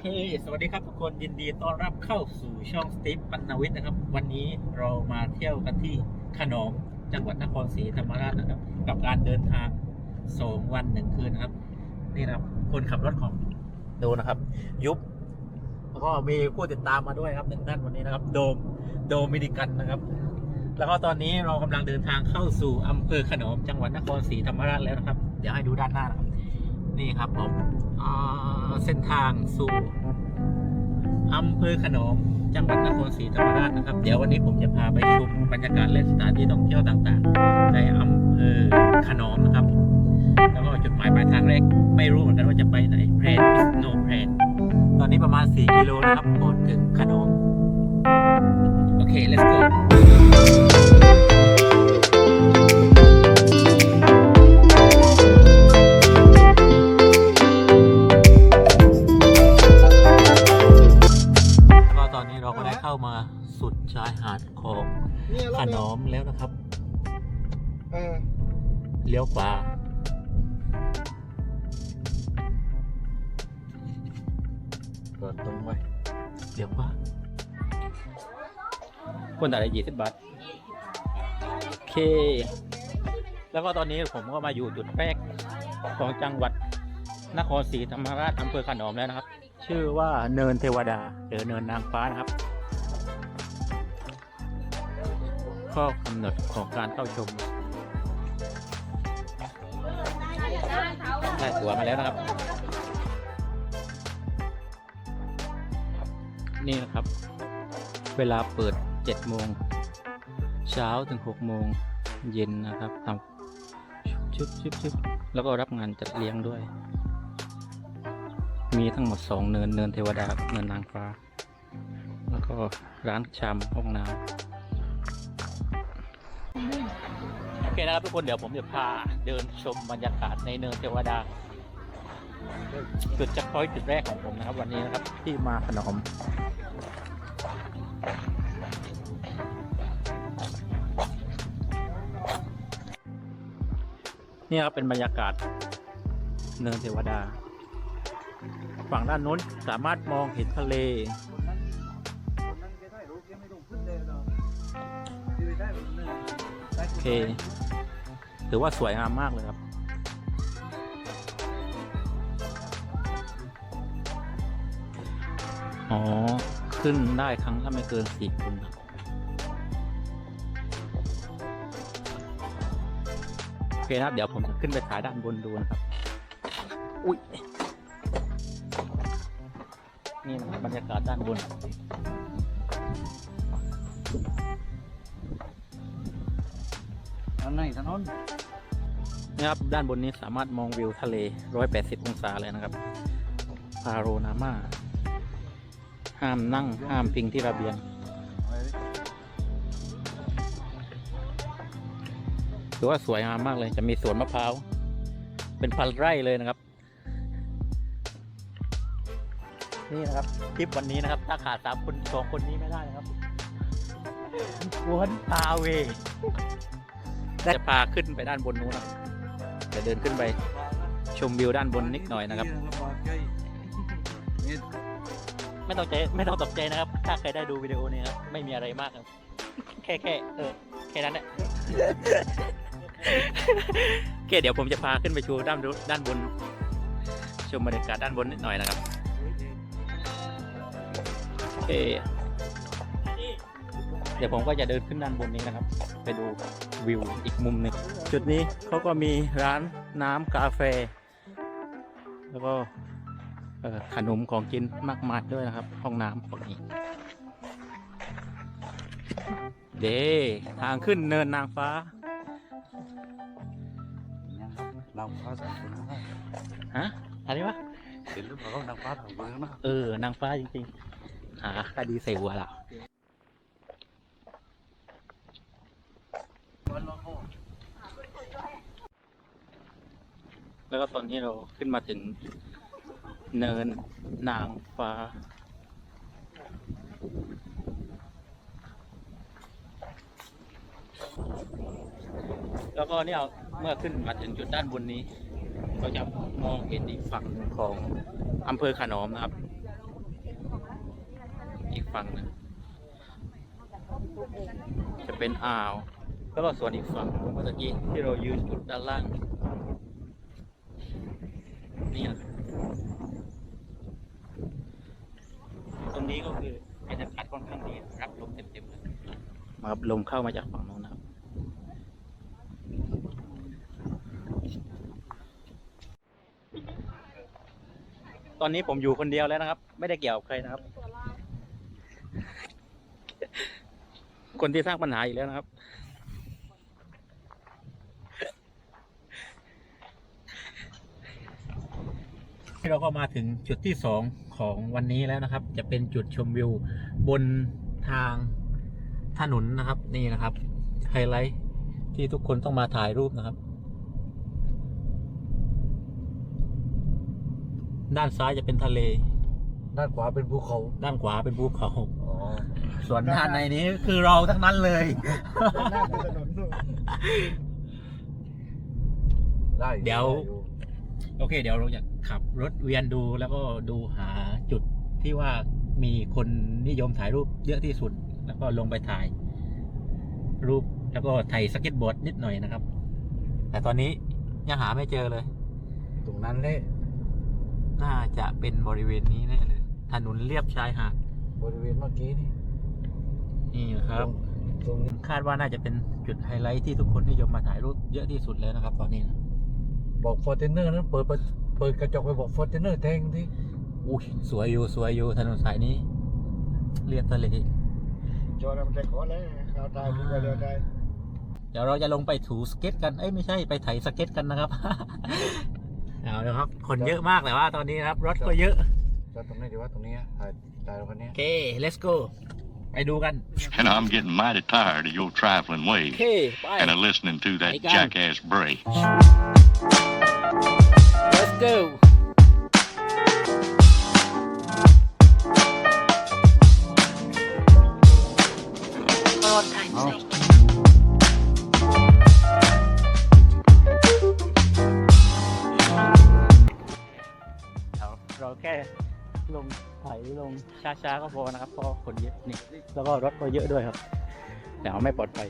เค สวัสดีครับทุกคนยินดีต้อนรับเข้าสู่ช่องสตีฟปัณวิทย์นะครับ วันนี้เรามาเที่ยวกันที่ขนมจังหวัดนครศรีธรรมราชนะครับ กับการเดินทางสองวันหนึ่งคืนนะครับ นี่นะครับคนขับรถของดูนะครับ ยุบแล้วก็มีผู้ติดตามมาด้วยครับหนึ่งท่านวันนี้นะครับ โดมโดมินิกันนะครับ แล้วก็ตอนนี้เรากำลังเดินทางเข้าสู่อำเภอขนมจังหวัดนครศรีธรรมราชแล้วนะครับ เดี๋ยวให้ดูด้านหน้านะครับ นี่ครับผมเส้นทางสู่อำเภอขนอมจังหวัดนครศรีธรรมราชนะครับ เดี๋ยววันนี้ผมจะพาไปชมบรรยากาศและสถานที่ท่องเที่ยวต่างๆ ในอำเภอขนอมนะครับ แล้วก็จุดหมายปลายทางแรก ไม่รู้เหมือนกันว่าจะไปไหนแพรน is no plan ตอนนี้ประมาณ 4 กิโลนะครับก่อนถึงขนอมโอเค let's go เลี้ยวขวาเปิดตรงไว้เลี้ยวขวาคนอะไรยี่สิบบาทโอเค แล้วก็ตอนนี้ผมก็มาอยู่จุดแรกของจังหวัดนครศรีธรรมราชอำเภอขนอมแล้วนะครับ ชื่อว่าเนินเทวดาหรือเนินนางฟ้านะครับข้อกำหนดของการเข้าชม ได้ตัวมาแล้วนะครับ นี่นะครับ เวลาเปิด7โมงเช้าถึง6โมงเย็นนะครับทำชุบชุบชุบแล้วก็รับงานจัดเลี้ยงด้วย มีทั้งหมด 2 เนินเนินเทวดาเนินนางฟ้า แล้วก็ร้านชำห้องน้ำ นะครับทุกคนเดี๋ยวผมจะพาเดินชมบรรยากาศในเนินเทวดาจุดจักพอยจุดแรกของผมนะครับ วันนี้นะครับที่มาขนอมนี่ครับเป็นบรรยากาศเนินเทวดา ฝั่งด้านโน้นสามารถมองเห็นทะเลโอเค ถือว่าสวยงามมากเลยครับ อ๋อ ขึ้นได้ครั้งละไม่เกินสี่คนครับโอเคนะครับ เดี๋ยวผมจะขึ้นไปถ่ายด้านบนดูนะครับ อุ้ย นี่นะครับบรรยากาศด้านบน อันไหนถนนนะครับด้านบนนี้สามารถมองวิวทะเล 180 องศาเลยนะครับพาโรนามาห้ามนั่งห้ามพิงที่ระเบียงถือว่าสวยงามมากเลยจะมีสวนมะพร้าว เป็นพันไร่เลยนะครับ นี่นะครับทริปวันนี้นะครับ ถ้าขาดสามคนสองคนนี้ไม่ได้นะครับกวนพาเว จะพาขึ้นไปด้านบนนู้นนะครับจะเดินขึ้นไปชมวิวด้านบนนิดหน่อยนะครับ ไม่ต้องใจไม่ต้องตกใจนะครับ ถ้าใครได้ดูวิดีโอนี้ครับไม่มีอะไรมากครับ แค่แค่เออแค่นั้นแหละโอเคเดี๋ยวผมจะพาขึ้นไปชูด้านบนด้านบน ชมบรรยากาศด้านบนนิดหน่อยนะครับโอเค เดี๋ยวผมก็จะเดินขึ้นด้านบนนี้นะครับ ไปดูวิวอีกมุมหนึ่งจุดนี้เขาก็มีร้านน้ำกาแฟ แล้วก็เอ่อขนมของกินมากมายด้วยนะครับ ห้องน้ำฝั่งนี้ เดทางขึ้นเนินนางฟ้านางฟ้าสองคนนะฮะอะไรวะเห็นหรือเปล่านางฟ้าสองคนนะเออนางฟ้าจริงๆหาคดีใส่หัวเรา แล้วก็ตอนนี้เราขึ้นมาถึงเนินนางฟ้า แล้วก็เนี่ยเมื่อขึ้นมาถึงจุดด้านบนนี้ก็จะมองเห็นอีกฝั่งหนึ่งของอำเภอขนอมนะครับ อีกฝั่งหนึงจะเป็นอ่าว แล้วก็ส่วนอีกฝั่งเมื่อกี้ที่เรายืนจุดด้านล่างนี่นะตรงนี้ก็คือบรรยากาศค่อนข้างดีรับลมเต็มๆเลยมาครับ ลมเข้ามาจากฝั่งโน้นนะครับตอนนี้ผมอยู่คนเดียวแล้วนะครับ ไม่ได้เกี่ยวกับใครนะครับ คนที่สร้างปัญหาอีกแล้วนะครับ เราก็มาถึงจุดที่สองของวันนี้แล้วนะครับ จะเป็นจุดชมวิวบนทาง ถนนนะครับ นี่นะครับ ไฮไลท์ที่ทุกคนต้องมาถ่ายรูปนะครับ ด้านซ้ายจะเป็นทะเล ด้านขวาเป็นภูเขา ด้านขวาเป็นภูเขาอ๋อส่วนด้านในนี้คือเราทั้งนั้นเลยหน้าเป็นถนนด้วยได้เดี๋ยว โอเค เดี๋ยวเราจะขับรถเวียนดูแล้วก็ดูหาจุดที่ว่ามีคนนิยมถ่ายรูปเยอะที่สุด แล้วก็ลงไปถ่าย รูปแล้วก็ถ่ายสเก็ตบอร์ดนิดหน่อยนะครับ แต่ตอนนี้ยังหาไม่เจอเลย ตรงนั้นเลยน่าจะเป็นบริเวณนี้แน่เลยถนนเลียบชายหาดบริเวณเมื่อกี้นี่นี่นะครับ ตรงนี้คาดว่าน่าจะเป็นจุดไฮไลท์ที่ทุกคนนิยมมาถ่ายรูปเยอะที่สุดแล้วนะครับ ตอนนี้นะบอกฟอร์เทนเนอร์นั้นเปิดประเปิดกระจกไปบอกฟอร์เทนเนอร์แทงที่อุ้ยสวยอยู่สวยอยู่ถนนสายนี้ เรียบทะเล จอดมันจะขอแล้วข่าวตายพูดไปเร็วได้เดี๋ยวเราจะลงไปถูสเก็ตกัน เอ้ยไม่ใช่ไปไถสเก็ตกันนะครับ เอาเลยครับ คนเยอะมากแต่ว่าตอนนี้นะครับ รถก็เยอะจอดตรงนี้ดีว่าตรงนี้ถ่ายถ่ายตรงนี้โอเค let's go ไปดูกัน And I'm getting mighty tired of your trifling โอ ways เคไป and of listening to that Hey, guys. jackass Bray. let's go ช้าๆก็พอนะครับเพราะคนเยอะนี่แล้วก็รถก็เยอะด้วยครับแต่ว่าไม่ปลอดภัย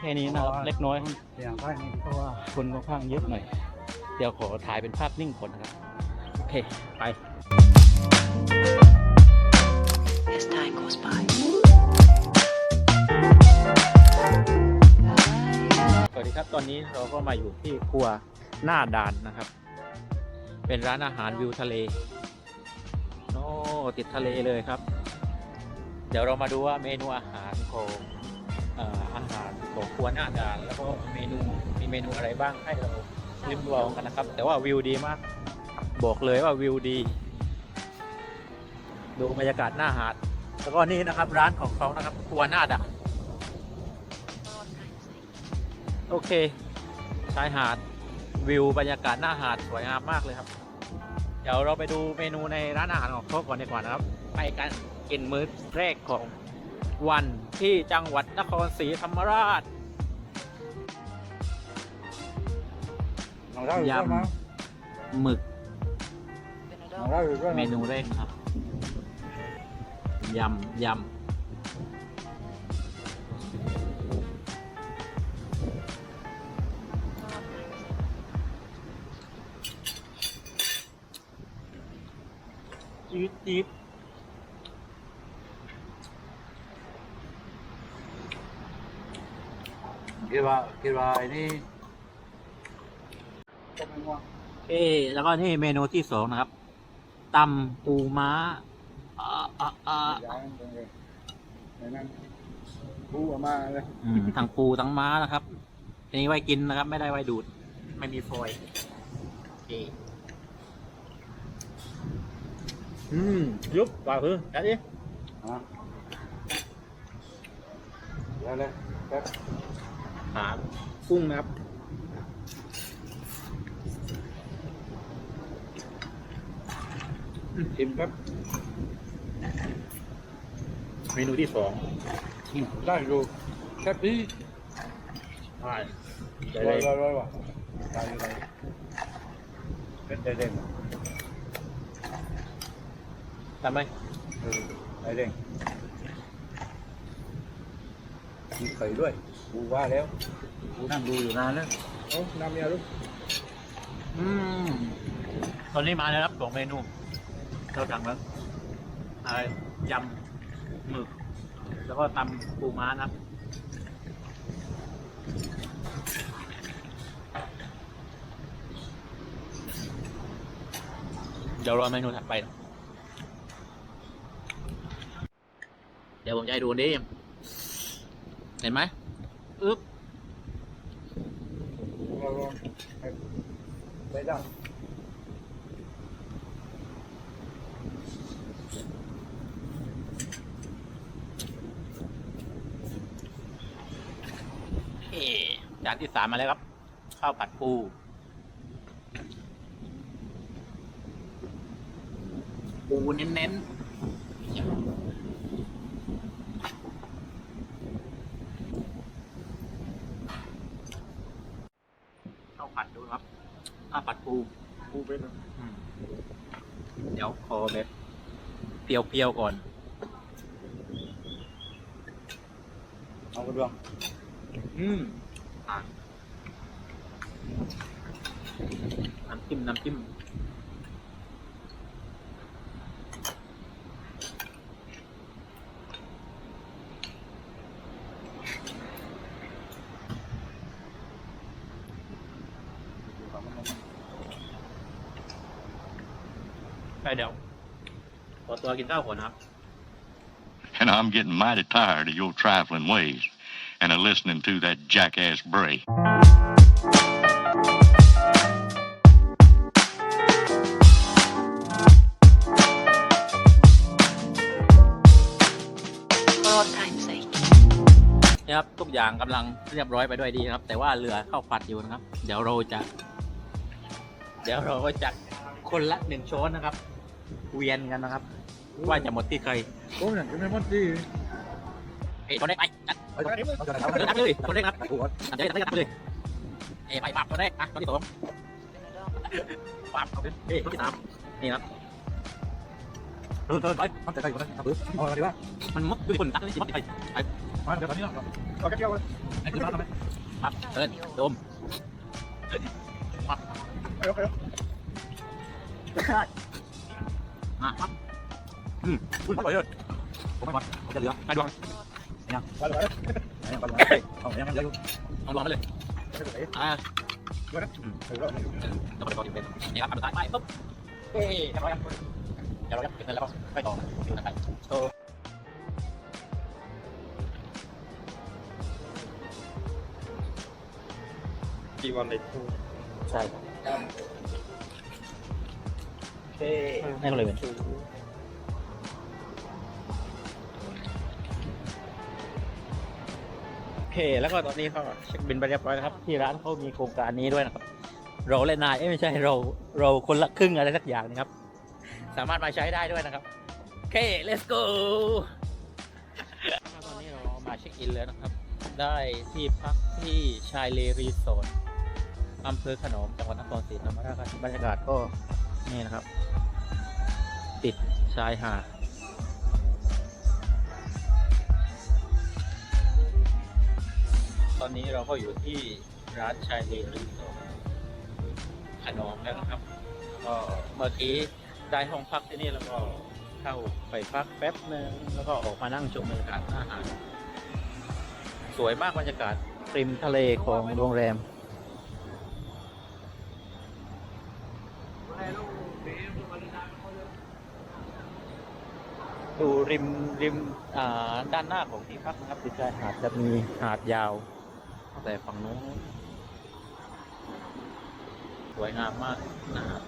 ไถได้แค่นี้นะครับเล็กน้อยเสียงได้นี่เพราะว่าคนค่อนข้างเยอะหน่อย เดี๋ยวขอถ่ายเป็นภาพนิ่งก่อนนะครับ โอเค ไป As time goes by. สวัสดีครับ ตอนนี้เราก็มาอยู่ที่ครัวหน้าด่านนะครับ เป็นร้านอาหารวิวทะเล โอ้ติดทะเลเลยครับ เดี๋ยวเรามาดูว่าเมนูอาหารของเอ่ออาหาร ของครัวหน้าด่านแล้วก็เมนูมีเมนูอะไรบ้างให้เราลิ้มลองกันนะครับ แต่ว่าวิวดีมาก บอกเลยว่าวิวดี ดูบรรยากาศหน้าหาด แล้วก็นี่นะครับร้านของเขานะครับครัวหน้าด่านโอเคชายหาดวิวบรรยากาศหน้าหาดสวยงามมากเลยครับ เดี๋ยวเราไปดูเมนูในร้านอาหารของเขาก่อนดีกว่านะครับ ไปกันกินมื้อแรกของ วันที่จังหวัดนครศรีธรรมราชน้องเล่าอยู่ด้วยมั้งหมึก Been a น้อง long เล่าอยู่ด้วยเมมั้งนูแรกครับยำยำจี๊ดจี๊ด คิด ว่าคิดว่าไอ้นี่ก็ไม่ว่าเอ๊แล้วก็นี่เมนูที่สองนะครับตำปูม้าอ่าอ่าอ่าย้ายตรงเลยไอ้นั่นพูดออกมาเลยอืมทั้งปูทั้งม้านะครับอันนี้ไว้กินนะครับ ไม่ได้ไว้ดูด ไม่มีฟอยล์โอเคอืมยุบปากคือจัดดิอะไปแล้วเลยครับ ขากุ้งนะครับ ชิมครับ เมนูที่สองอืมได้ดูแค่นี้ใช่ร้อยร้อยร้อยว่ะได้อยู่ได้เป็นได้เด้งทำไหมเออได้เด้งมีไข่ด้วย กูว่าแล้วกูนั่งดูอยู่นานแล้วเอ้าน้ำเมียลูกอืมตอนนี้มาแล้วครับสองเมนูเราสั่งแล้วอะไรยำหมึก แล้วก็ตำปูม้านะครับ เดี๋ยวรอเมนูถัดไปนะเดี๋ยวผมจะให้ดูนี่เห็นไหม อึ๊บไปได้เอ๊ะจานที่สามมาแล้วครับ ข้าวผัดปูปูเน้นๆข้าว ผัดดูครับข้าวผัดปูกูเป็นอืมเดี๋ยวขอแบบเปรี้ยวๆก่อน เอากระดวงอืมอะน้ำจิ้มน้ำจิ้ม ไปเดี๋ยว ขอ ตัวกินข้าวก่อนนะครับ And I'm getting mighty tired of your trifling ways and of listening to that jackass Bray. For all time's sake. นะครับทุกอย่างกำลังเรียบร้อยไปด้วยดีครับ แต่ว่าเรือเข้าผัดอยู่นะครับ เดี๋ยวเราจะ เดี๋ยวเราก็จะคนละหนึ่งช้อนนะครับ เวียนกันนะครับ ว่าจะหมดที่ใครโอ้ยยังไม่หมดดีเอ้ยคนแรกไปจัดเอาจากนี้เอาจากไหนคนแรกนับเลยคนแรกนับกูก่อนอันนี้นับเลยเอ้ยไปปั๊บคนแรกอะคนที่สองปั๊บเอ้ยคนที่สามนี่ครับเออเออไปทำแต่ใจก่อนนะทำปึ๊บเอาอะไรดีวะมันมุดด้วยคนตักนี่สิมุดที่ใครมาเดี๋ยวตอนนี้เราเอาแค่เกี่ยวเลยไอ้คือร้านทำไหมปั๊บเอิญโดมไปเอาไปเอาอะปั๊บ อุ้ยไปเลยผมไม่มาผมจะเหลือไปดวงยังไปเลยไปยังไปเลยเอายังมันเหลืออยู่เอาลองมาเลยไม่เป็นไรอ่าเดี๋ยวนะเดี๋ยวเราต้องไปก่อนเป็นนี่ครับอันสุดท้ายไปปุ๊บเอ้ยเรียบร้อยครับเดี๋ยวเราจะเก็บเงินแล้วก็ไปต่ออยู่กันไปโตกี่วันเลยใช่เอ้ให้เเลยเป็นโอเค แล้วก็ตอนนี้เขาเช็คบินไปเรียบร้อยนะครับ ที่ร้านเขามีโครงการนี้ด้วยนะครับ เราและนายเอ้ยไม่ใช่เราเราคนละครึ่งอะไรสักอย่างนะครับ สามารถมาใช้ได้ด้วยนะครับ โอเค let's go ตอนนี้เรามาเช็คอินแล้วนะครับ ได้ที่พักที่ชายเลรีสอร์ทอำเภอขนอมจังหวัดนครศรีธรรมราชครับบรรยากาศก็นี่นะครับ ติดชายหาด อนนี้เราก็อยู่ที่ร้านชายเลรีสอร์ทขนอมแล้วนะครับ ก็เมื่อกี้ได้ห้องพักที่นี่แล้วก็เข้าไปพักแป๊บนึงแล้วก็ออกมานั่งชมบรรยากาศหน้าหาดสวยมากบรรยากาศริมทะเลของโรงแรมดูริมริมด้านหน้าของที่พักนะครับติดชายหาดจะมีหาดยาว แต่ฝั่งนู้นสวยงามมากนะครับ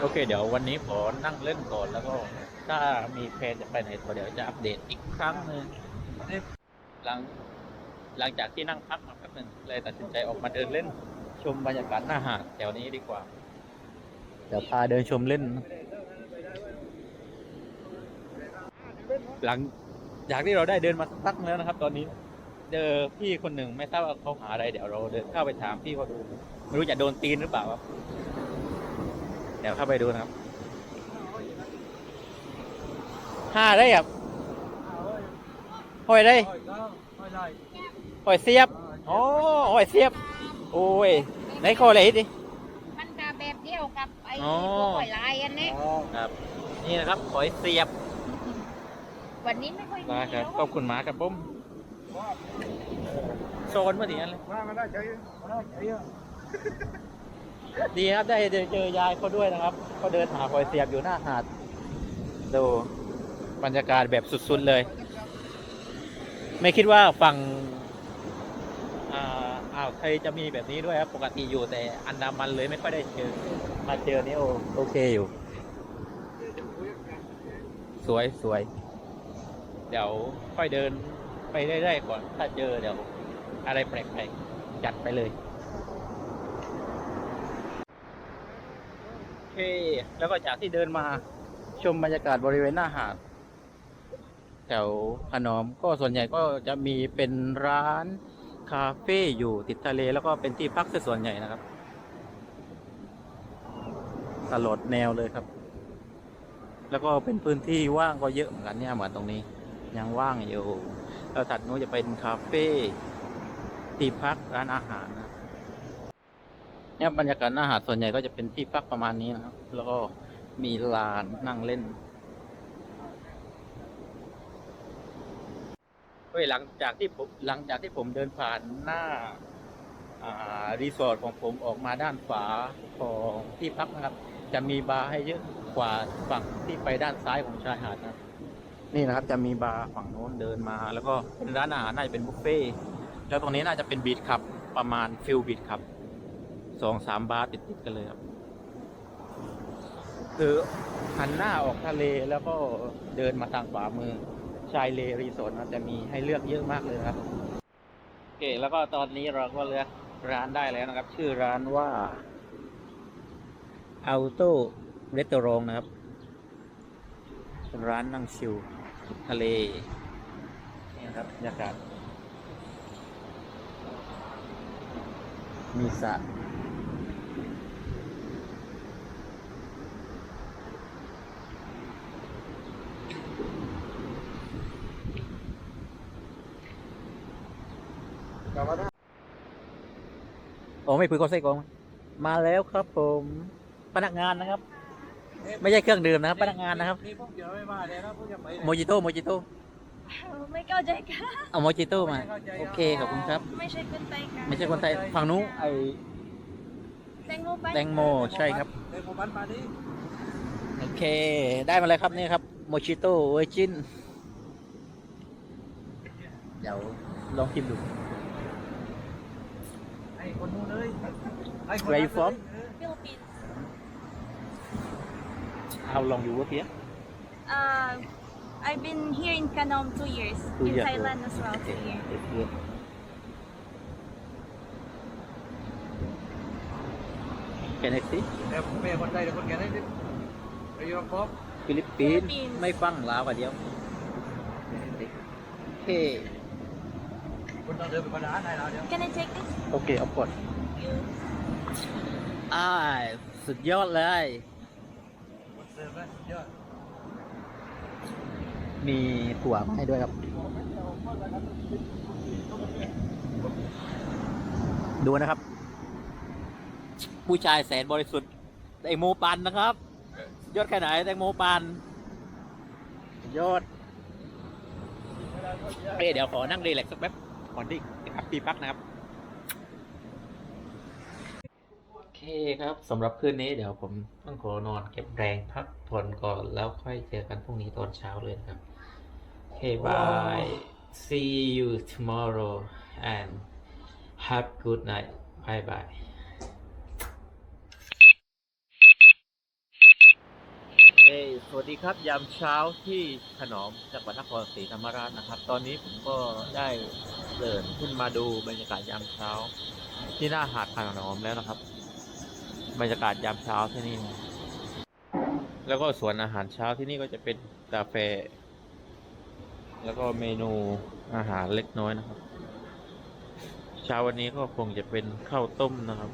โอเค เดี๋ยววันนี้ขอนั่งเล่นก่อนแล้วก็ถ้ามีแพลนจะไปไหนต่อเดี๋ยวจะอัปเดตอีกครั้งหนึ่งหลังหลังจากที่นั่งพักมาแป๊บหนึงเลยตัดสินใจออกมาเดินเล่น ชมบรรยากาศหน้าหาดแถวนี้ดีกว่า เดี๋ยวพาเดินชมเล่น หลัง จากที่เราได้เดินมาสักพักแล้วนะครับ ตอนนี้เจอพี่คนหนึ่งไม่ทราบว่าเขาหาอะไรเดี๋ยวเราเดินเข้าไปถามพี่เขาดูไม่รู้จะโดนตีนหรือเปล่าครับเดี๋ยวเข้าไปดูนะครับห้าได้ครับหอยได้ Rồi, đó, thôi rồi. หอยเสียบ Ờ, โอ้หอยเสียบ โอ้ยไหนคอเลยดิมันจะแบบเดียวกับไอ้อ๋อพวกหอยลายอันนี้ Ờ, ครับ นี่นะครับหอยเสียบ วันนี้ไม่ค่อยมี ได้ครับแล้วขอบคุณหมาครับผมโซนมาถึงอันเลย qua mà nó chạy, mà nó chạy á. ดีครับได้เจอเจอยายเขาด้วยนะครับเขาเดินหาหอยเสียบอยู่หน้าหาดดูบรรยากาศแบบสุดๆเลย ไม่คิดว่าฝั่งอ่าอ่าวไทยจะมีแบบนี้ด้วยครับ ปกติอยู่แต่อันดามันเลยไม่ค่อยได้เจอ มาเจอนี่โอโอเคอยู่ สวยสวยเดี๋ยวค่อยเดินไปเรื่อยๆก่อน ถ้าเจอเดี๋ยว อะไรแปลกๆจัดไปเลย โอเค แล้วก็จากที่เดินมาชมบรรยากาศบริเวณหน้าหาดแถวขนอมก็ส่วนใหญ่ก็จะมีเป็นร้านคาเฟ่อยู่ติดทะเลแล้วก็เป็นที่พักส่วนใหญ่นะครับ ตลอดแนวเลยครับ แล้วก็เป็นพื้นที่ว่างก็เยอะเหมือนกันเนี่ยเหมือนตรงนี้ ยังว่างอยู่ แล้วถัดนู้นจะเป็นคาเฟ่ที่พักร้านอาหารนะเนี่ยบรรยากาศหน้าหาดส่วนใหญ่ก็จะเป็นที่พักประมาณนี้นะครับ แล้วก็มีลานนั่งเล่นเฮ้ยหลังจากที่ผมหลังจากที่ผมเดินผ่านหน้าอ่ารีสอร์ทของผมออกมาด้านขวาของที่พักนะครับ จะมีบาร์ให้เยอะกว่าฝั่งที่ไปด้านซ้ายของชายหาดนะครับ นี่นะครับจะมีบาร์ฝั่งโน้นเดินมา แล้วก็เป็นร้านอาหารน่าจะเป็นบุฟเฟ่ต์แล้วตรงนี้น่าจะเป็นบีทคับ ประมาณฟิลบีทคับสองสามบาร์ติดติดกันเลยครับ คือหันหน้าออกทะเลแล้วก็เดินมาทางขวามือชายเลรีสอร์ทนะจะมีให้เลือกเยอะมากเลยครับโอเคแล้วก็ตอนนี้เราก็เลือกร้านได้แล้วนะครับ ชื่อร้านว่า Auto r e s t a u r a n t นะครับเป็นร้านนั่งชิล ทะเลนี่นะครับบรรยากาศ มีสระ Rồi mà nó- โอ้ไม่คุยก็ไส้กรองมาแล้วครับผม พนักงานนะครับ ไม่ใช่เครื่องดื่มนะครับพนักงานนะครับ Đi phút giờ mới vào đây đó, phút giờ bảy โม này. จิโต้โมจิโต้ไม่เข้าใจกันเอาโมจิโต้มาโอเคขอบคุณครับ ไม่ใช่คนไทยกันไม่ใช่คนไทยฝั่งนู้นไอแตงโมไปแตงโมใช่ครับ Đây, một bánh mà đi. โอเคได้มาเลยครับนี่ครับโมจิโต้เวอร์จินเดี๋ยวลองชิมดู Này, con mua nơi. Này, con Where you bán from? nơi. Ừ. ฟิลิปปินส์ เอาลองอยู่ว่าเพีย uh, I've been here in Kanom two years Two in years Thailand as well Okay, two years it's good. Can I see? Em về con đây là con kia đấy. Where you from? ฟิลิปปินส์ Philippines ไม่ฟังลาวกว่าเดียวโอเค Con tao đưa về con đá này nào đi. Can I take this โอเคเอากดอ้ายสุดยอดเลย มีถั่วมาให้ด้วยครับ ดูนะครับ ผู้ชายแสนบริสุทธิ์แตงโมปันนะครับ ยอดแค่ไหนแตงโมปันยอดเอ้ยเดี๋ยวขอนั่งรีแลกซ์สักแป๊บก่อนที่จะกลับที่พักนะครับโอเคครับสำหรับคืนนี้เดี๋ยวผมต้องขอนอนเก็บแรงพักผ่อนก่อนแล้วค่อยเจอกันพรุ่งนี้ตอนเช้าเลยนะครับ โอเค bye see you tomorrow and have good night bye bye เอ้ยสวัสดีครับยามเช้าที่ขนอมจังหวัดนครศรีธรรมราชนะครับ ตอนนี้ผมก็ได้เดินขึ้นมาดูบรรยากาศยามเช้า ที่หน้าหาดขนอมแล้วนะครับ บรรยากาศยามเช้าที่นี่ แล้วก็สวนอาหารเช้าที่นี่ก็จะเป็นกาแฟ แล้วก็เมนูอาหารเล็กน้อยนะครับเช้าวันนี้ก็คงจะเป็นข้าวต้มนะครับ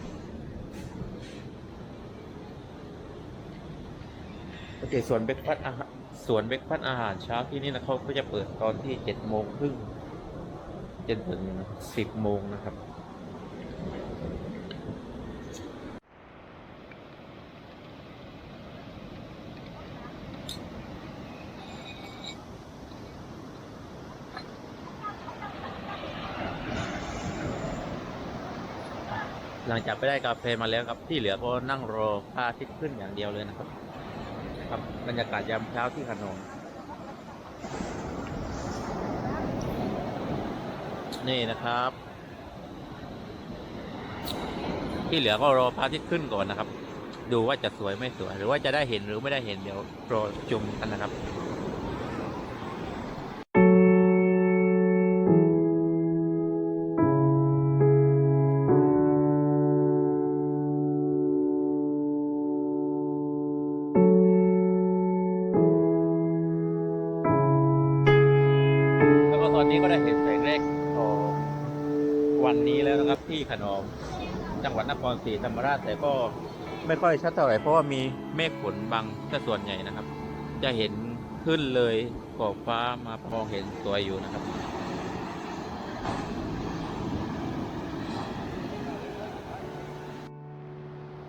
โอเคส่วนเบรกฟาสต์อาหารส่วนเบรกฟัสอาหารเช้าที่นี่นะเขาก็จะเปิดตอนที่เจ็ดโมงครึ่งจนถึงสิบโมงนะครับ หลังจากไปได้กาแฟมาแล้วครับที่เหลือก็นั่งรอพระอาทิตย์ขึ้นอย่างเดียวเลยนะครับครับบรรยากาศยามเช้าที่ขนมนี่นะครับ ที่เหลือก็รอพระอาทิตย์ขึ้นก่อนนะครับ ดูว่าจะสวยไม่สวย หรือว่าจะได้เห็นหรือไม่ได้เห็นเดี๋ยวรอชมกันนะครับ ครศรีธรรมราชแต่ก็ไม่ค่อยชัดเท่าไหร่เพราะว่ามีเมฆฝนบังแต่ส่วนใหญ่นะครับ จะเห็นขึ้นเลยขอบฟ้ามามองเห็นสวยอยู่นะครับ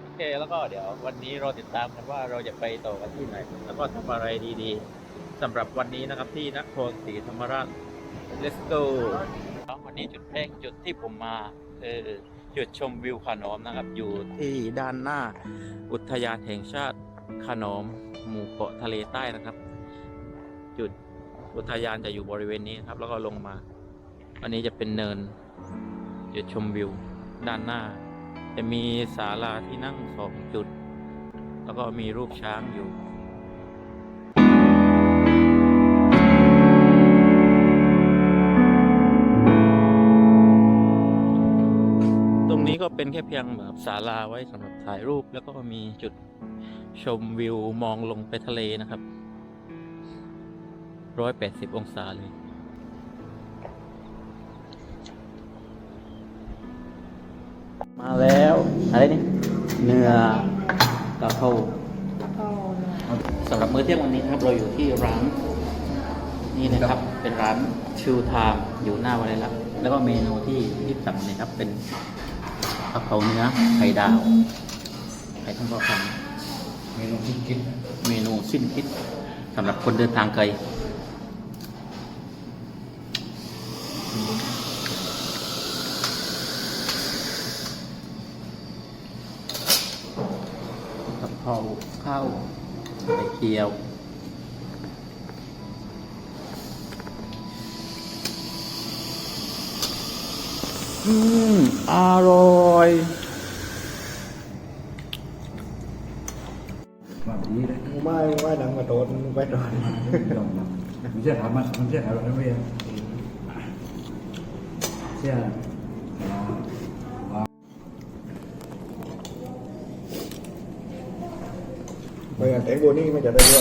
โอเคแล้วก็เดี๋ยววันนี้เราติดตามกันว่าเราจะไปต่อกันที่ไหน แล้วก็ทำอะไรดีๆสำหรับวันนี้นะครับที่นครศรีธรรมราช let's go วันนี้จุดแรกจุดที่ผมมาคือ จุดชมวิวขนอมนะครับ อยู่ที่ด้านหน้าอุทยานแห่งชาติขนอมหมู่เกาะทะเลใต้นะครับ จุดอุทยานจะอยู่บริเวณนี้ครับ แล้วก็ลงมา อันนี้จะเป็นเนิน จุดชมวิว ด้านหน้า จะมีศาลาที่นั่งสองจุด แล้วก็มีรูปช้างอยู่ เป็นแค่เพียงแบบศาลาไว้สำหรับถ่ายรูปแล้วก็มีจุดชมวิวมองลงไปทะเลนะครับร้อยแปดสิบองศาเลย มาแล้ว อะไรนี่ เนื้อกะเพราสำหรับมื้อเที่ยงวันนี้นะครับ เราอยู่ที่ร้าน นี่นะครับ เป็นร้านชิวไทม์อยู่หน้าวันเลยลักษณ์แล้วก็เมนูที่ที่สั่งนะครับเป็น กะเพราเนื้อไข่ดาวไข่ทั้งกระพันเมนูที่คิดเมนูสิ้นคิดสำหรับคนเดินทางไกลกะเพราข้าวไข่เจียว อืม อร่อยแบบนี้เลยไม่ไม่ดังมาโดนไปโดนมันเชื่อถามมันมันเชื่อถามเราไม่ยังเชื่อไปกันเต็งบัวนี่ไม่จะได้ดเต็ง